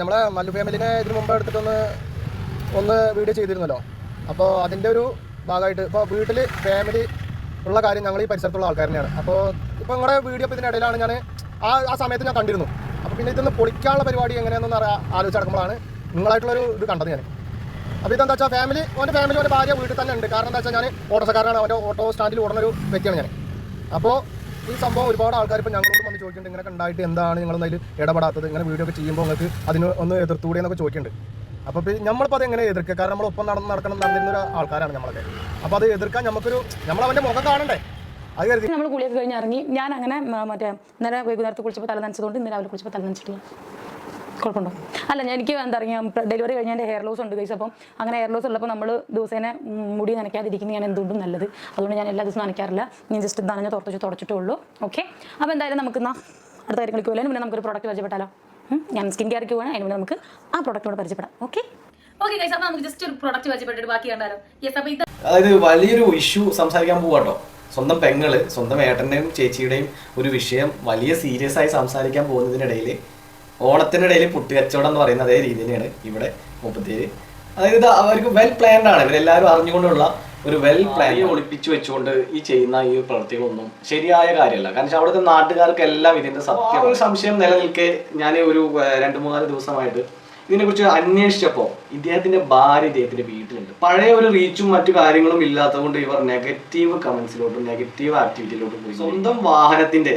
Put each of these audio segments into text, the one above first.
നമ്മളെ മല്ലു ഫാമിലിനെ ഇതിന് മുമ്പ് എടുത്തിട്ടൊന്ന് ഒന്ന് വീഡിയോ ചെയ്തിരുന്നല്ലോ. അപ്പോൾ അതിന്റെ ഒരു ഭാഗമായിട്ട് ഇപ്പോൾ വീട്ടിൽ ഫാമിലി ഉള്ള കാര്യം ഞങ്ങൾ ഈ പരിസരത്തുള്ള ആൾക്കാർ തന്നെയാണ് അപ്പോൾ ഇപ്പോൾ നിങ്ങളുടെ വീഡിയോ ഇപ്പോൾ ഇതിന്റെ ഇതിനിടയിലാണ് ഞാൻ ആ ആ സമയത്ത് ഞാൻ കണ്ടിരുന്നു. അപ്പോൾ പിന്നെ ഇതൊന്ന് പൊളിക്കാനുള്ള പരിപാടി എങ്ങനെയാണെന്ന് ആലോചിച്ച് നടക്കുമ്പോഴാണ് നിങ്ങളായിട്ടുള്ളൊരു ഇത് കണ്ടത് ഞാൻ അപ്പോൾ ഇതെന്താ വെച്ചാൽ ഫാമിലി ഓന്റെ ഫാമിലി ഓന്റെ ഭാര്യ വീട്ടിൽ തന്നെ ഉണ്ട്. കാരണം എന്താ വെച്ചാൽ ഞാൻ ഓട്ടോസക്കാരനാണ് അവന്റെ ഓട്ടോ സ്റ്റാൻഡിൽ ഓടുന്ന ഒരു വ്യക്തിയാണ് ഞാൻ അപ്പോൾ ഈ സംഭവം ഒരുപാട് ആൾക്കാർ ഇപ്പോൾ ഞങ്ങളോട് ചോദിക്കുന്നുണ്ട് ഇങ്ങനെ ഉണ്ടായിട്ട് എന്താണ് നിങ്ങൾ അതിൽ ഇടപെടാത്തത്? ഇങ്ങനെ വീഡിയോ ഒക്കെ ചെയ്യുമ്പോൾ നിങ്ങൾക്ക് അതിന് ഒന്ന് എതിർത്തൂടെ എന്നൊക്കെ ചോദിക്കുന്നുണ്ട് അപ്പോൾ ഇപ്പോൾ നമ്മളിപ്പോൾ അത് എങ്ങനെ എതിർക്കുക? കാരണം നമ്മൾ ഒപ്പം നടന്ന് നടക്കണം നടന്നിരുന്ന ആൾക്കാരാണ് നമ്മളൊക്കെ. അപ്പോൾ അത് എതിർക്കാൻ നമുക്കൊരു നമ്മൾ അവന്റെ മുഖം കാണണ്ടേ? നമ്മൾ കുളിയൊക്കെ കഴിഞ്ഞ് ഇറങ്ങി. ഞാൻ അങ്ങനെ മറ്റേ ഇന്നലെ വൈകുന്നേരത്ത് കുളിച്ചപ്പോൾ തല നനച്ചതുകൊണ്ട് ഇന്ന് രാവിലെ കുളിച്ചപ്പോൾ തല നനച്ചിട്ടില്ല. കുഴപ്പമുണ്ടോ? അല്ല ഞാൻ- എനിക്ക് എന്താ പറയുക ഡെലിവറി കഴിഞ്ഞ എന്റെ ഹെയർ ലോസ് ഉണ്ട് കഴിച്ചു അപ്പം അങ്ങനെ ഹെയർ ലോസ് ഉള്ളപ്പോൾ നമ്മൾ ദിവസേന മുടി നനയ്ക്കാതിരിക്കുന്നത് ഞാൻ എന്തുകൊണ്ടും നല്ലത്. അതുകൊണ്ട് ഞാൻ എല്ലാ ദിവസവും നനയ്ക്കാറില്ല. ഞാൻ ജസ്റ്റ് നനഞ്ഞ് തുറച്ചു തുടച്ചിട്ടേ ഉള്ളൂ. ഓക്കെ അപ്പോൾ എന്തായാലും നമുക്ക് എന്നാൽ അടുത്ത കാര്യങ്ങൾക്ക് പോലും പിന്നെ നമുക്കൊരു പ്രോഡക്റ്റ് പരിചയപ്പെട്ടാലോ? ഞാൻ സ്കിൻ കെയർക്ക് പോകണം അതിന് നമുക്ക് ആ പ്രോഡക്റ്റിനോട് പരിചയപ്പെടാം. ഓക്കെ ഓക്കെ ഗൈസ് അപ്പോൾ നമുക്ക് ജസ്റ്റ് ഒരു പ്രോഡക്റ്റ് പരിചയപ്പെട്ടിട്ട് ബാക്കി കണ്ടാലോ? യെസ് അപ്പോൾ ഇത് അതായത് വലിയൊരു ഇഷ്യൂ സംസാരിക്കാൻ പോവാട്ടോ സ്വന്തം പെങ്ങൾ സ്വന്തം ഏട്ടന്റെയും ചേച്ചിയുടെയും ഒരു വിഷയം വലിയ സീരിയസ് ആയി സംസാരിക്കാൻ പോകുന്നതിനിടയിൽ ഓണത്തിനിടയിൽ പുട്ടുകച്ചവടം എന്ന് പറയുന്ന അതേ രീതിയിലാണ് തന്നെയാണ് ഇവിടെ മുപ്പത്തിയേഴ്. അതായത് ഇത് അവർക്ക് വെൽ പ്ലാൻഡ് ആണ്. ഇവരെല്ലാവരും അറിഞ്ഞുകൊണ്ടുള്ള ഒരു വെൽ പ്ലാൻ ഒളിപ്പിച്ചു വെച്ചുകൊണ്ട് ഈ ചെയ്യുന്ന ഈ പ്രവൃത്തികളൊന്നും ശരിയായ കാര്യമല്ല. കാരണം വെച്ചാൽ അവിടുത്തെ നാട്ടുകാർക്കെല്ലാം ഇതിന്റെ സത്യം. ഒരു സംശയം നിലനിൽക്കെ ഞാൻ ഒരു രണ്ടു രണ്ട് മൂന്നാൽ ദിവസമായിട്ട് ഇതിനെക്കുറിച്ച് അന്വേഷിച്ചപ്പോൾ ഇദ്ദേഹത്തിന്റെ ഭാര്യ ഇദ്ദേഹത്തിന്റെ വീട്ടിലുണ്ട്. പഴയ ഒരു റീച്ചും മറ്റു കാര്യങ്ങളും ഇല്ലാത്തതുകൊണ്ട് ഇവർ നെഗറ്റീവ് കമന്റ്സിലോട്ടും നെഗറ്റീവ് ആക്ടിവിറ്റിയിലോട്ടും പോയി സ്വന്തം വാഹനത്തിന്റെ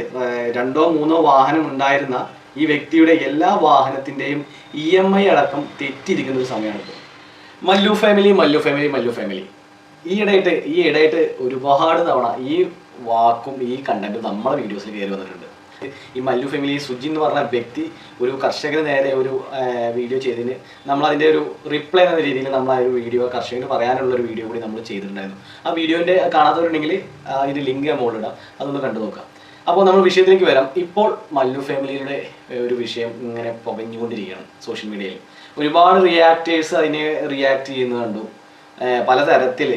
രണ്ടോ മൂന്നോ വാഹനം ഉണ്ടായിരുന്ന ഈ വ്യക്തിയുടെ എല്ലാ വാഹനത്തിന്റെയും ഇ എം ഐ അടക്കം തെറ്റിയിരിക്കുന്ന ഒരു സമയമാണിത്. Mallu family Mallu family Mallu family ഈ ഇടയായിട്ട് ഈ ഇടയായിട്ട് ഒരുപാട് തവണ ഈ വാക്കും ഈ കണ്ടന്റും നമ്മളെ വീഡിയോസിൽ കയറി വന്നിട്ടുണ്ട്. ഈ മല്ലു ഫാമിലി സുജി എന്ന് പറഞ്ഞ വ്യക്തി ഒരു കർഷകന് നേരെ ഒരു വീഡിയോ ചെയ്തതിന് നമ്മൾ അതിന്റെ ഒരു റിപ്ലൈ എന്ന രീതിയിൽ നമ്മൾ ആ ഒരു വീഡിയോ കർഷകന് പറയാനുള്ള ഒരു വീഡിയോ കൂടി നമ്മൾ ചെയ്തിട്ടുണ്ടായിരുന്നു. ആ വീഡിയോന്റെ കാണാത്തവരുണ്ടെങ്കിൽ ഇത് ലിങ്ക് ഞാൻ മുകളിലിടാം അതൊന്ന് കണ്ടു നോക്കാം. അപ്പോൾ നമ്മൾ വിഷയത്തിലേക്ക് വരാം. ഇപ്പോൾ മല്ലു ഫാമിലിയുടെ ഒരു വിഷയം ഇങ്ങനെ പുകഞ്ഞുകൊണ്ടിരിക്കുകയാണ് സോഷ്യൽ മീഡിയയിൽ. ഒരുപാട് റിയാക്ടേഴ്സ് അതിനെ റിയാക്ട് ചെയ്യുന്നത് കണ്ടു. പലതരത്തിൽ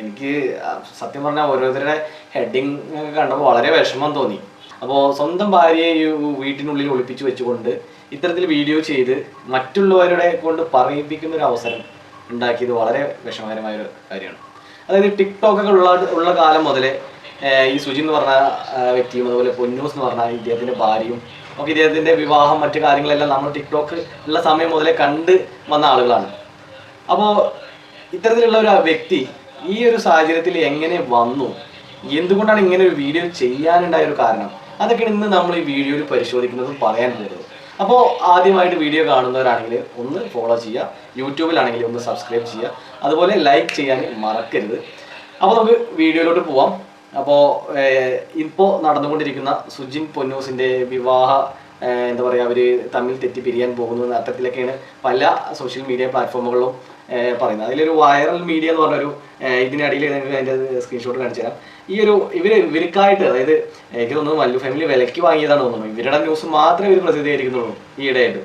എനിക്ക് സത്യം പറഞ്ഞാൽ ഓരോരുത്തരുടെ ഹെഡിങ് കണ്ടപ്പോൾ വളരെ വിഷമം തോന്നി. അപ്പോൾ സ്വന്തം ഭാര്യയെ ഈ വീട്ടിനുള്ളിൽ ഒളിപ്പിച്ചു വെച്ചുകൊണ്ട് ഇത്തരത്തിൽ വീഡിയോ ചെയ്ത് മറ്റുള്ളവരുടെ കൊണ്ട് പറയിപ്പിക്കുന്ന ഒരു അവസരം ഉണ്ടാക്കിയത് വളരെ വിഷമകരമായ ഒരു കാര്യമാണ്. അതായത് ടിക്ടോക്കൊക്കെ ഉള്ള ഉള്ള കാലം മുതലേ ഈ സുജി എന്ന് പറഞ്ഞ വ്യക്തിയും അതുപോലെ പൊന്നൂസ് എന്ന് പറഞ്ഞ ഇദ്ദേഹത്തിന്റെ ഭാര്യയും ഒക്കെ ഇദ്ദേഹത്തിന്റെ വിവാഹം മറ്റു കാര്യങ്ങളെല്ലാം നമ്മൾ ടിക്ടോക്ക് ഉള്ള സമയം മുതലേ കണ്ട് വന്ന ആളുകളാണ്. അപ്പോൾ ഇത്തരത്തിലുള്ള ഒരു വ്യക്തി ഈ ഒരു സാഹചര്യത്തിൽ എങ്ങനെ വന്നു? എന്തുകൊണ്ടാണ് ഇങ്ങനെ ഒരു വീഡിയോ ചെയ്യാനുണ്ടായ ഒരു കാരണം? അതൊക്കെയാണ് ഇന്ന് നമ്മൾ ഈ വീഡിയോയിൽ പരിശോധിക്കുന്നതും പറയാൻ പോകുന്നത്. അപ്പോൾ ആദ്യമായിട്ട് വീഡിയോ കാണുന്നവരാണെങ്കിൽ ഒന്ന് ഫോളോ ചെയ്യുക യൂട്യൂബിലാണെങ്കിൽ ഒന്ന് സബ്സ്ക്രൈബ് ചെയ്യുക അതുപോലെ ലൈക്ക് ചെയ്യാൻ മറക്കരുത്. അപ്പോൾ നമുക്ക് വീഡിയോയിലോട്ട് പോവാം. അപ്പോൾ ഇപ്പോൾ നടന്നുകൊണ്ടിരിക്കുന്ന സുജിൻ പൊന്നൂസിന്റെ വിവാഹ എന്താ പറയുക അവർ തമ്മിൽ തെറ്റി പിരിയാൻ പോകുന്നു എന്ന അർത്ഥത്തിലൊക്കെയാണ് പല സോഷ്യൽ മീഡിയ പ്ലാറ്റ്ഫോമുകളിലും പറയുന്നത്. അതിലൊരു വൈറൽ മീഡിയ എന്ന് പറഞ്ഞൊരു ഇതിനിടയിൽ നിങ്ങൾക്ക് അതിന്റെ സ്ക്രീൻഷോട്ട് കാണിച്ചു തരാം. ഈ ഒരു ഇവർ ഇവർക്കായിട്ട് അതായത് എനിക്ക് തോന്നുന്നു മല്ലു ഫാമിലി വിലയ്ക്ക് വാങ്ങിയതാണ് തോന്നുന്നു. ഇവരുടെ ന്യൂസ് മാത്രമേ ഇവർ പ്രസിദ്ധീകരിക്കുന്നുള്ളൂ ഈ ഇടയായിട്ട്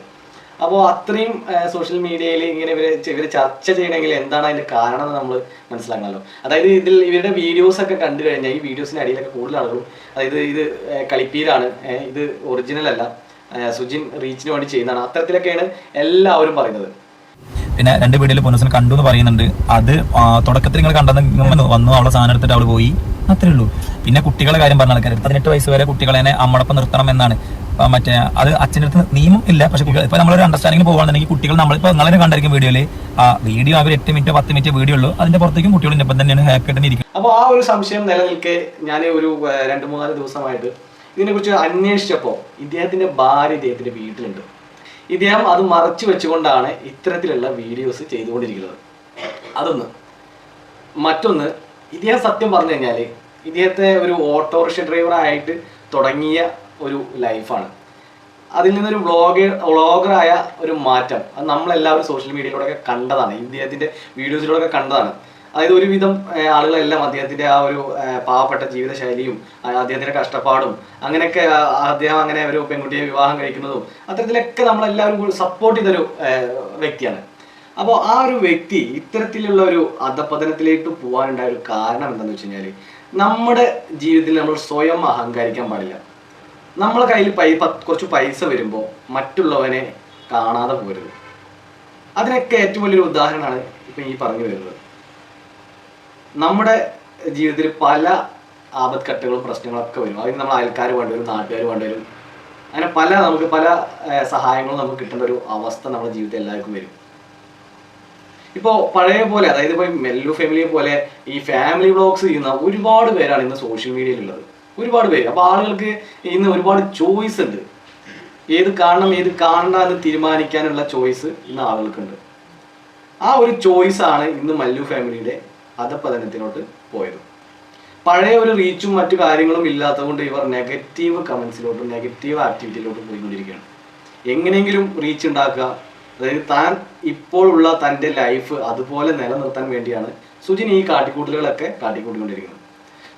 അപ്പോൾ അത്രയും സോഷ്യൽ മീഡിയയിൽ ഇങ്ങനെ ഇവർ ഇവർ ചർച്ച ചെയ്യണമെങ്കിൽ എന്താണ് അതിന്റെ കാരണം എന്ന് നമ്മൾ മനസ്സിലാക്കണമല്ലോ അതായത് ഇതിൽ ഇവരുടെ വീഡിയോസ് ഒക്കെ കണ്ടു കഴിഞ്ഞാൽ ഈ വീഡിയോസിന്റെ അടിയിലൊക്കെ കൂടുതൽ ആളുകളും അതായത് ഇത് കളിപ്പീരാണ് ഇത് ഒറിജിനൽ അല്ല സുജിൻ റീച്ചിന് വേണ്ടി ചെയ്യുന്നതാണ്. അത്തരത്തിലൊക്കെയാണ് എല്ലാവരും പറയുന്നത്. പിന്നെ രണ്ട് വീഡിയോയിൽ പൊന്നസിനെ കണ്ടു എന്ന് പറയുന്നുണ്ട്. അത് തുടക്കത്തിൽ നിങ്ങൾ കണ്ടെന്ന് വന്നു. അവളെ സാധനം എടുത്തിട്ട് അവൾ പോയി. അത്രേ ഉള്ളൂ. പിന്നെ കുട്ടികളെ കാര്യം പറഞ്ഞ ആൾക്കാർ പതിനെട്ട് വയസ്സ് വരെ കുട്ടികളെ അമ്മടൊപ്പം നിർത്തണം എന്നാണ്. മറ്റേ അത് അച്ഛന്റെ അടുത്ത് നിയമം ഇല്ല. പക്ഷെ കുട്ടികൾ ഇപ്പൊ നമ്മളൊരു അണ്ടർസ്റ്റാൻഡിംഗ് പോകുകയാണെന്നുണ്ടെങ്കിൽ കുട്ടികൾ നമ്മളിപ്പോ നിങ്ങളെ കണ്ടായിരിക്കും വീഡിയോയിൽ ആ വീഡിയോ അവർ എട്ട് മിനിറ്റ് പത്ത് മിനിറ്റ് വീഡിയോ ഉള്ളൂ. അതിന്റെ പുറത്തേക്കും കുട്ടികൾ ഒപ്പം തന്നെയാണ് ഹാക്കിട്ട് ഇരിക്കും അപ്പോൾ ആ ഒരു സംശയം നിലനിൽക്കെ ഞാൻ ഒരു രണ്ടു മൂന്നാൽ ദിവസമായിട്ട് ഇതിനെക്കുറിച്ച് അന്വേഷിച്ചപ്പോൾ ഇദ്ദേഹത്തിന്റെ ഭാര്യ ഇദ്ദേഹത്തിന്റെ വീട്ടിലുണ്ട്. ഇദ്ദേഹം അത് മറച്ചു വെച്ചുകൊണ്ടാണ് ഇത്തരത്തിലുള്ള വീഡിയോസ് ചെയ്തുകൊണ്ടിരിക്കുന്നത്. അതൊന്ന്. മറ്റൊന്ന് ഇദ്ദേഹം സത്യം പറഞ്ഞു കഴിഞ്ഞാൽ ഇദ്ദേഹത്തെ ഒരു ഓട്ടോറിക്ഷ ഡ്രൈവറായിട്ട് തുടങ്ങിയ ഒരു ലൈഫാണ് അതിൽ നിന്നൊരു വ്ളോഗ് വ്ളോഗറായ ഒരു മാറ്റം. അത് നമ്മളെല്ലാവരും സോഷ്യൽ മീഡിയയിലൂടെ കണ്ടതാണ്. ഇദ്ദേഹത്തിന്റെ വീഡിയോസിലൂടെ കണ്ടതാണ്. അതായത് ഒരുവിധം ആളുകളെല്ലാം അദ്ദേഹത്തിന്റെ ആ ഒരു പാവപ്പെട്ട ജീവിതശൈലിയും അദ്ദേഹത്തിന്റെ കഷ്ടപ്പാടും അങ്ങനെയൊക്കെ അദ്ദേഹം അങ്ങനെ ഒരു പെൺകുട്ടിയെ വിവാഹം കഴിക്കുന്നതും അത്തരത്തിലൊക്കെ നമ്മളെല്ലാവരും സപ്പോർട്ട് ചെയ്തൊരു വ്യക്തിയാണ്. അപ്പോൾ ആ ഒരു വ്യക്തി ഇത്തരത്തിലുള്ള ഒരു അധപതനത്തിലേക്ക് പോകാനുണ്ടായ ഒരു കാരണം എന്താണെന്ന് വെച്ച് കഴിഞ്ഞാൽ നമ്മുടെ ജീവിതത്തിൽ നമ്മൾ സ്വയം അഹങ്കരിക്കാൻ പാടില്ല. നമ്മളെ കയ്യിൽ പൈ കുറച്ച് പൈസ വരുമ്പോൾ മറ്റുള്ളവനെ കാണാതെ പോരുത്. അതിനൊക്കെ ഏറ്റവും വലിയൊരു ഉദാഹരണമാണ് ഇപ്പം ഈ പറഞ്ഞു വരുന്നത്. നമ്മുടെ ജീവിതത്തിൽ പല ആപത്ഘട്ടങ്ങളും പ്രശ്നങ്ങളൊക്കെ വരും. അതിന് നമ്മൾ അയൽക്കാർ വേണ്ടി വരും നാട്ടുകാർ വേണ്ടി വരും. അങ്ങനെ പല നമുക്ക് പല സഹായങ്ങളും നമുക്ക് കിട്ടേണ്ട ഒരു അവസ്ഥ നമ്മുടെ ജീവിതത്തിൽ എല്ലാവർക്കും വരും. ഇപ്പോൾ പഴയ പോലെ അതായത് ഇപ്പോൾ മെല്ലു ഫാമിലിയെ പോലെ ഈ ഫാമിലി വ്ളോഗ്സ് ചെയ്യുന്ന ഒരുപാട് പേരാണ് ഇന്ന് സോഷ്യൽ മീഡിയയിലുള്ളത് ഒരുപാട് പേര്. അപ്പോൾ ആളുകൾക്ക് ഇന്ന് ഒരുപാട് ചോയ്സ് ഉണ്ട്. ഏത് കാണണം ഏത് കാണണ്ട എന്ന് തീരുമാനിക്കാനുള്ള ചോയ്സ് ഇന്ന് ആളുകൾക്കുണ്ട്. ആ ഒരു ചോയ്സ് ആണ് ഇന്ന് മല്ലു ഫാമിലിയുടെ അധപതനത്തിലോട്ട് പോയത്. പഴയ ഒരു റീച്ചും മറ്റു കാര്യങ്ങളും ഇല്ലാത്തതുകൊണ്ട് ഇവർ നെഗറ്റീവ് കമൻസിലോട്ടും നെഗറ്റീവ് ആക്ടിവിറ്റിയിലോട്ടും പോയിക്കൊണ്ടിരിക്കുകയാണ്. എങ്ങനെയെങ്കിലും റീച്ച് ഉണ്ടാക്കുക അതായത് താൻ ഇപ്പോഴുള്ള തന്റെ ലൈഫ് അതുപോലെ നിലനിർത്താൻ വേണ്ടിയാണ് സുജിൻ ഈ കാട്ടിക്കൂട്ടലുകളൊക്കെ കാട്ടിക്കൂട്ടിക്കൊണ്ടിരിക്കുന്നത്.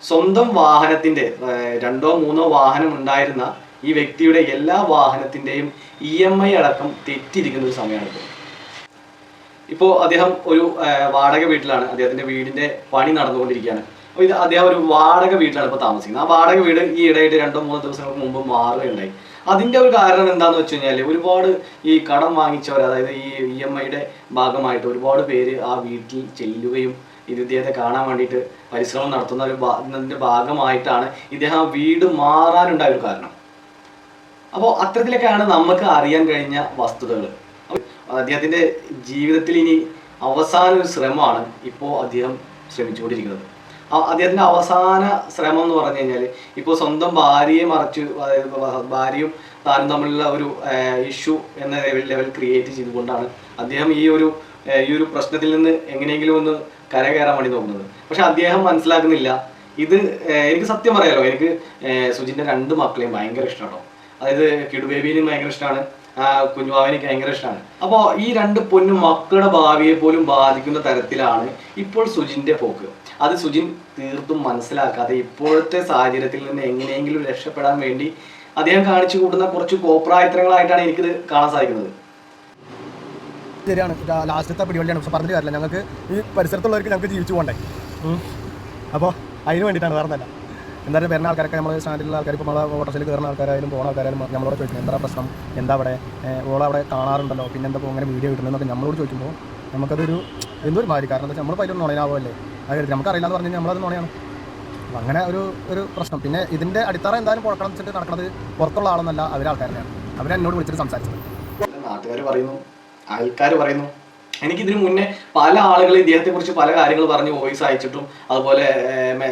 സ്വന്തം വാഹനത്തിന്റെ രണ്ടോ മൂന്നോ വാഹനം ഉണ്ടായിരുന്ന ഈ വ്യക്തിയുടെ എല്ലാ വാഹനത്തിന്റെയും ഇ എം ഐ അടക്കം തെറ്റിയിരിക്കുന്ന ഒരു സമയമാണ് ഇപ്പോൾ. ഇപ്പോൾ അദ്ദേഹം ഒരു വാടക വീട്ടിലാണ്. അദ്ദേഹത്തിന്റെ വീടിന്റെ പണി നടന്നുകൊണ്ടിരിക്കുകയാണ്. അപ്പോൾ ഇത് അദ്ദേഹം ഒരു വാടക വീട്ടിലാണ് ഇപ്പോൾ താമസിക്കുന്നത്. ആ വാടക വീട് ഈ ഇടയായിട്ട് രണ്ടോ മൂന്നോ ദിവസങ്ങൾക്ക് മുമ്പ് മാറുകയുണ്ടായി. അതിന്റെ ഒരു കാരണം എന്താന്ന് വെച്ച് കഴിഞ്ഞാൽ ഒരുപാട് ഈ കടം വാങ്ങിച്ചവർ അതായത് ഈ ഇ എം ഐയുടെ ഭാഗമായിട്ട് ഒരുപാട് പേര് ആ വീട്ടിൽ ചെല്ലുകയും ഇത് ഇദ്ദേഹത്തെ കാണാൻ വേണ്ടിയിട്ട് പരിശ്രമം നടത്തുന്ന ഒരു ഭാഗമായിട്ടാണ് ഇദ്ദേഹം ആ വീട് മാറാനുണ്ടായ ഒരു കാരണം. അപ്പോൾ അത്തരത്തിലൊക്കെയാണ് നമുക്ക് അറിയാൻ കഴിഞ്ഞ വസ്തുതകൾ അദ്ദേഹത്തിന്റെ ജീവിതത്തിൽ ഇനി അവസാന ഒരു ശ്രമമാണ് ഇപ്പോൾ അദ്ദേഹം ശ്രമിച്ചുകൊണ്ടിരിക്കുന്നത്. അദ്ദേഹത്തിന്റെ അവസാന ശ്രമം എന്ന് പറഞ്ഞു കഴിഞ്ഞാൽ ഇപ്പോൾ സ്വന്തം ഭാര്യയെ മറച്ചു അതായത് ഭാര്യയും താനും തമ്മിലുള്ള ഒരു ഇഷ്യൂ എന്ന ലെവൽ ക്രിയേറ്റ് ചെയ്തുകൊണ്ടാണ് അദ്ദേഹം ഈ ഒരു ഈ ഒരു പ്രശ്നത്തിൽ നിന്ന് എങ്ങനെയെങ്കിലും ഒന്ന് കരകയറാൻ വേണ്ടി നോക്കുന്നത്. പക്ഷെ അദ്ദേഹം മനസ്സിലാക്കുന്നില്ല. ഇത് എനിക്ക് സത്യം പറയാലോ എനിക്ക് സുജിന്റെ രണ്ട് മക്കളെയും ഭയങ്കര ഇഷ്ടമാണോ അതായത് കിഡ് ബേബീനും ഭയങ്കര ഇഷ്ടമാണ്. കുഞ്ഞുവാവിനൊക്കെ ഭയങ്കര ഇഷ്ടമാണ് അപ്പോൾ ഈ രണ്ട് പൊന്നും മക്കളുടെ ഭാവിയെ പോലും ബാധിക്കുന്ന തരത്തിലാണ് ഇപ്പോൾ സുജിന്റെ പോക്ക്. അത് സുജിൻ തീർത്തും മനസ്സിലാക്കാതെ ഇപ്പോഴത്തെ സാഹചര്യത്തിൽ നിന്ന് എങ്ങനെയെങ്കിലും രക്ഷപ്പെടാൻ വേണ്ടി അദ്ദേഹം കാണിച്ചു കൂട്ടുന്ന കുറച്ച് കോപ്രായത്തരങ്ങളായിട്ടാണ് എനിക്കിത് കാണാൻ സാധിക്കുന്നത്. ശരിയാണ്. ലാസ്റ്റത്തെ പിടിവള്ളിയാണ്. പക്ഷെ പറഞ്ഞിട്ട് കാര്യമില്ല. ഞങ്ങൾക്ക് ഈ പരിസരത്തുള്ളവർക്ക് ഞങ്ങൾക്ക് ജീവിച്ചു പോകണ്ടേ? അപ്പോൾ അതിന് വേണ്ടിയിട്ടാണ് വേറെ എന്തായാലും വരുന്ന ആൾക്കാരൊക്കെ നമ്മൾ സ്റ്റാൻഡിലുള്ള ആൾക്കാർ ഇപ്പോൾ നമ്മളെ ഹോട്ടലിൽ കയറുന്ന ആൾക്കാരായാലും പോകുന്ന ആൾക്കാരായാലും നമ്മളോട് ചോദിക്കും എന്താ പ്രശ്നം? എന്താ അവിടെ? ഓളവിടെ കാണാറുണ്ടല്ലോ? പിന്നെ എന്താ അങ്ങനെ വീഡിയോ കിട്ടുന്നതെന്നൊക്കെ നമ്മളോട് ചോദിക്കുമ്പോൾ നമുക്കതൊരു എന്തൊരു മാതിരി കാരണം എന്താ വെച്ചാൽ നമ്മൾ പൈലൊരു നുണയാവുമല്ലേ അത് നമുക്കറിയില്ല എന്ന് പറഞ്ഞാൽ നമ്മളത് നുണയാണ്. അങ്ങനെ ഒരു ഒരു പ്രശ്നം. പിന്നെ ഇതിന്റെ അടിത്തറ എന്തായാലും കുഴക്കണം വെച്ചിട്ട് നടക്കുന്നത് പുറത്തുള്ള ആളെന്നല്ല അവരാൾക്കാരനെയാണ് അവരെന്നോട് വിളിച്ചിട്ട് സംസാരിച്ചത്. നാട്ടുകാർ പറയുന്നു ആൾക്കാർ പറയുന്നു. എനിക്കിതിനു മുന്നേ പല ആളുകൾ ഇദ്ദേഹത്തെ കുറിച്ച് പല കാര്യങ്ങൾ പറഞ്ഞ് വോയിസ് അയച്ചിട്ടും അതുപോലെ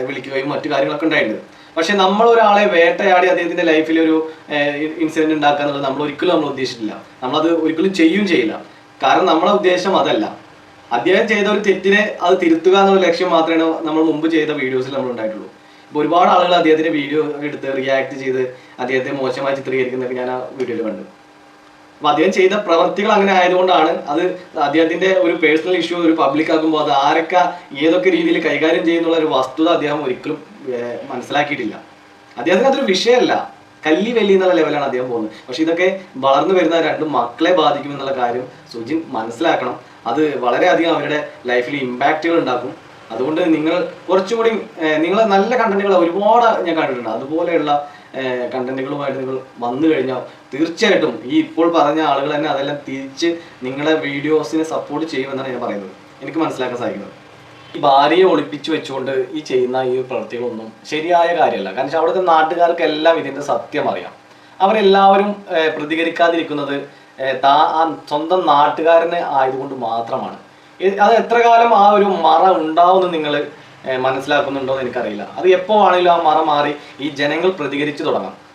വിളിക്കുകയും മറ്റു കാര്യങ്ങളൊക്കെ ഉണ്ടായിട്ടുണ്ട്. പക്ഷെ നമ്മൾ ഒരാളെ വേട്ടയാടി അദ്ദേഹത്തിന്റെ ലൈഫിൽ ഒരു ഇൻസിഡന്റ് ഉണ്ടാക്കുക എന്നുള്ളത് നമ്മൾ ഒരിക്കലും നമ്മൾ ഉദ്ദേശിച്ചിട്ടില്ല. നമ്മളത് ഒരിക്കലും ചെയ്യും ചെയ്യില്ല. കാരണം നമ്മളെ ഉദ്ദേശം അതല്ല. അദ്ദേഹം ചെയ്ത ഒരു തെറ്റിനെ അത് തിരുത്തുക എന്നുള്ള ലക്ഷ്യം മാത്രമേ നമ്മൾ മുമ്പ് ചെയ്ത വീഡിയോസിൽ നമ്മൾ ഉണ്ടായിട്ടുള്ളൂ. ഇപ്പൊ ഒരുപാട് ആളുകൾ അദ്ദേഹത്തിന്റെ വീഡിയോ എടുത്ത് റിയാക്ട് ചെയ്ത് അദ്ദേഹത്തെ മോശമായി ചിത്രീകരിക്കുന്നതൊക്കെ ഞാൻ ആ വീഡിയോയിൽ കണ്ടു. അപ്പൊ അദ്ദേഹം ചെയ്ത പ്രവർത്തികൾ അങ്ങനെ ആയതുകൊണ്ടാണ് അത് അദ്ദേഹത്തിന്റെ ഒരു പേഴ്സണൽ ഇഷ്യൂ ഒരു പബ്ലിക് ആകുമ്പോൾ അത് ആരൊക്കെ ഏതൊക്കെ രീതിയിൽ കൈകാര്യം ചെയ്യുന്നുള്ള ഒരു വസ്തുത അദ്ദേഹം ഒരിക്കലും മനസ്സിലാക്കിയിട്ടില്ല. അദ്ദേഹത്തിന് അതൊരു വിഷയമല്ല. കല്ലി വെല്ലി എന്നുള്ള ലെവലാണ് അദ്ദേഹം പോകുന്നത്. പക്ഷെ ഇതൊക്കെ വളർന്നു വരുന്ന രണ്ട് മക്കളെ ബാധിക്കും എന്നുള്ള കാര്യം സുജിൻ മനസ്സിലാക്കണം. അത് വളരെയധികം അവരുടെ ലൈഫിൽ ഇമ്പാക്റ്റുകൾ ഉണ്ടാക്കും. അതുകൊണ്ട് നിങ്ങൾ കുറച്ചുകൂടി നിങ്ങൾ നല്ല കണ്ടന്റുകൾ ഒരുപാട് ഞാൻ കണ്ടിട്ടുണ്ട്. അതുപോലെയുള്ള കണ്ടന്റുകളുമായിട്ട് നിങ്ങൾ വന്നു കഴിഞ്ഞാൽ തീർച്ചയായിട്ടും ഈ ഇപ്പോൾ പറഞ്ഞ ആളുകൾ തന്നെ അതെല്ലാം തിരിച്ച് നിങ്ങളുടെ വീഡിയോസിനെ സപ്പോർട്ട് ചെയ്യുമെന്നാണ് ഞാൻ പറയുന്നത്. എനിക്ക് മനസ്സിലാക്കാൻ സാധിക്കുന്നത്. ഈ ഭാര്യയെ ഒളിപ്പിച്ചു വെച്ചുകൊണ്ട് ഈ ചെയ്യുന്ന ഈ പ്രവൃത്തികളൊന്നും ശരിയായ കാര്യമല്ല. കാരണം അവിടുത്തെ നാട്ടുകാർക്കെല്ലാം ഇതിന്റെ സത്യം അറിയാം. അവരെല്ലാവരും പ്രതികരിക്കാതിരിക്കുന്നത് താ ആ സ്വന്തം നാട്ടുകാരനെ ആയതുകൊണ്ട് മാത്രമാണ്. അത് എത്ര കാലം ആ ഒരു മറ ഉണ്ടാവുമെന്ന് നിങ്ങൾ മനസ്സിലാക്കുന്നുണ്ടോ എന്ന് എനിക്കറിയില്ല. അത് എപ്പോ ആണെങ്കിലും ആ മറ മാറി ഈ ജനങ്ങൾ പ്രതികരിച്ചു തുടങ്ങാം.